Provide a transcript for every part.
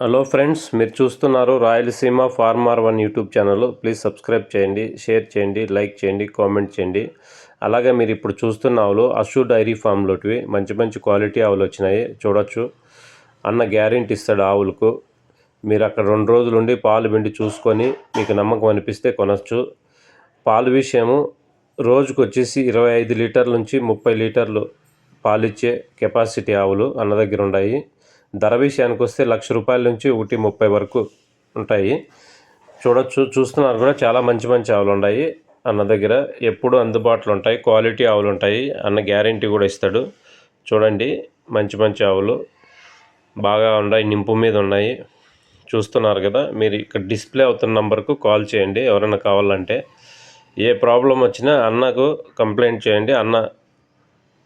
Hello friends మీరు చూస్తున్నారు Rayalaseema farmer one YouTube channel. Please subscribe చేయండి షేర్ చేయండి లైక్ చేయండి కామెంట్ చేయండి. అలాగే మీరు ఇప్పుడు చూస్తున్న ఆవులు అశు డైరీ ఫామ్లోటివి. మంచి మంచి క్వాలిటీ ఆవులు వచ్చినాయి. చూడొచ్చు. అన్న గ్యారెంటీ ఇస్తాడు ఆవులకు. మీరు అక్కడ రెండు రోజులు ఉండి పాలు పిండి చూసుకొని మీకు నమ్మకం అనిపిస్తే కొనవచ్చు పాలు విషయము రోజుకు వచ్చేసి ఇరవై ఐదు లీటర్ల నుంచి ముప్పై లీటర్లు పాలిచ్చే కెపాసిటీ ఆవులు అన్న దగ్గర ఉన్నాయి. ధర విషయానికి వస్తే లక్ష రూపాయల నుంచి ఒకటి ముప్పై వరకు ఉంటాయి. చూడొచ్చు చూస్తున్నారు కూడా చాలా మంచి మంచి ఆవులు ఉన్నాయి. అన్న దగ్గర ఎప్పుడు అందుబాటులో ఉంటాయి. క్వాలిటీ ఆవులు ఉంటాయి. అన్న గ్యారంటీ కూడా ఇస్తాడు. చూడండి మంచి మంచి ఆవులు. బాగా ఉన్నాయి నింపు మీద ఉన్నాయి. చూస్తున్నారు కదా మీరు ఇక్కడ డిస్ప్లే అవుతున్న నంబర్కు కాల్ చేయండి. ఎవరైనా కావాలంటే ఏ ప్రాబ్లం వచ్చినా అన్నకు కంప్లైంట్ చేయండి. అన్న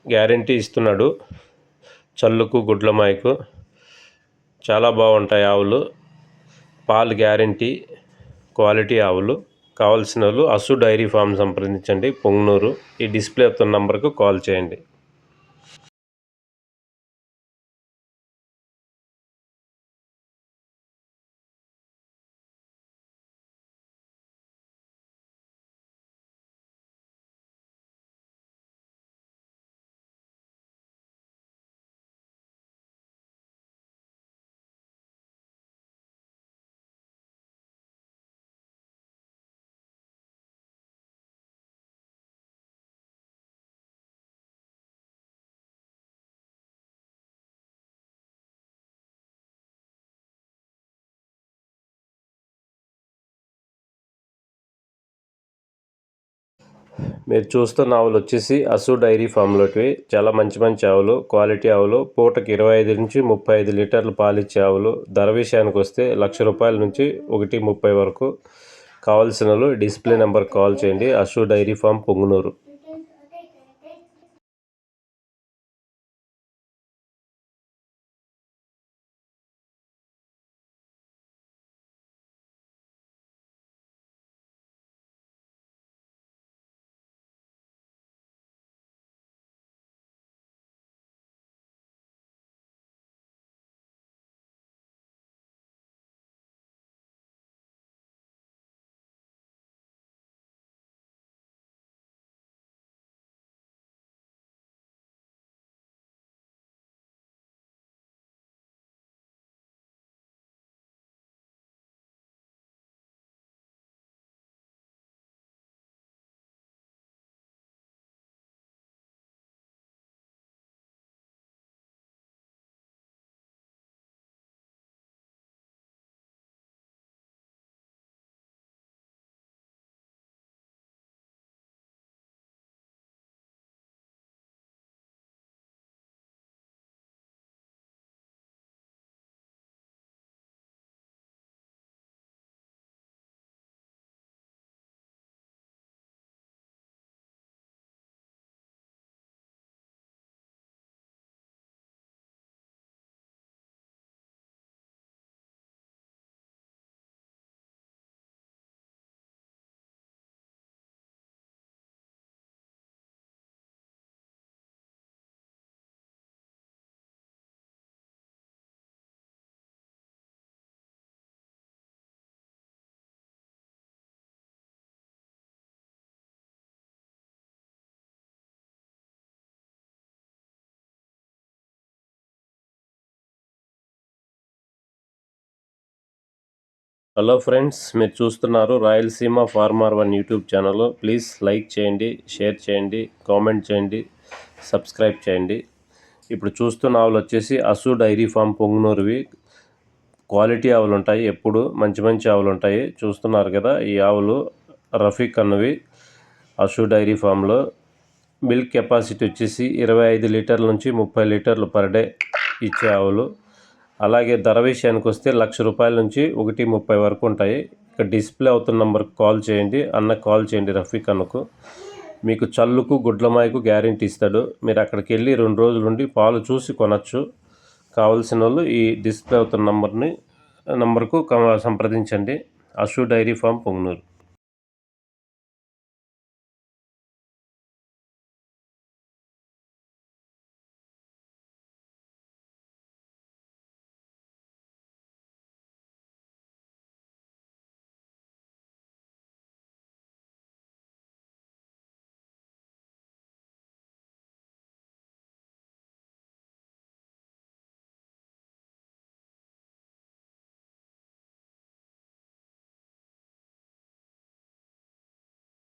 గ్యారంటీ ఇస్తున్నాడు. చల్లుకు గుడ్లమాయకు. చాలా బాగుంటాయి ఆవులు. పాలు గ్యారంటీ క్వాలిటీ ఆవులు. కావాల్సిన వాళ్ళు అసు డైరీ ఫామ్ సంప్రదించండి. పొంగనూరు. ఈ డిస్ప్లే అవుతున్న నంబర్కు కాల్ చేయండి. మీరు చూస్తున్న ఆవులు వచ్చేసి అసు డైరీ ఫామ్లోటివి. చాలా మంచి మంచి ఆవులు క్వాలిటీ ఆవులు. పూటకి ఇరవై ఐదు నుంచి ముప్పై ఐదు లీటర్లు పాలిచ్చే ఆవులు. ధర విషయానికి వస్తే లక్ష రూపాయల నుంచి ఒకటి ముప్పై వరకు. కావాల్సిన డిస్ప్లే నెంబర్ కాల్ చేయండి. అసు dairy farm Pongunuru. Hello friends మీరు చూస్తున్నారు Rayalaseema farmer one YouTube channel. Please like చేయండి షేర్ చేయండి కామెంట్ చేయండి సబ్స్క్రైబ్ చేయండి. ఇప్పుడు చూస్తున్న ఆవులు వచ్చేసి అసు డైరీ ఫామ్ పొంగునూరువి. క్వాలిటీ ఆవులు ఉంటాయి ఎప్పుడు మంచి మంచి ఆవులు ఉంటాయి. చూస్తున్నారు కదా ఈ ఆవులు రఫీక్ అన్నవి అసు డైరీ ఫామ్లో. మిల్క్ కెపాసిటీ వచ్చేసి ఇరవై ఐదు లీటర్ల నుంచి ముప్పై లీటర్లు పర్ డే ఇచ్చే ఆవులు. అలాగే ధర విషయానికి వస్తే లక్ష రూపాయల నుంచి ఒకటి ముప్పై వరకు ఉంటాయి. ఇక్కడ డిస్ప్లే అవుతున్న నెంబర్కి కాల్ చేయండి. అన్న కాల్ చేయండి రఫీక్ అన్నకు. మీకు చల్లుకు గుడ్లమాయకు గ్యారంటీ ఇస్తాడు. మీరు అక్కడికి వెళ్ళి రెండు రోజులు ఉండి పాలు చూసి కొనచ్చు. కావలసిన వాళ్ళు ఈ డిస్ప్లే అవుతున్న నంబర్ని నంబర్కు సంప్రదించండి. Ashu dairy farm Punganur.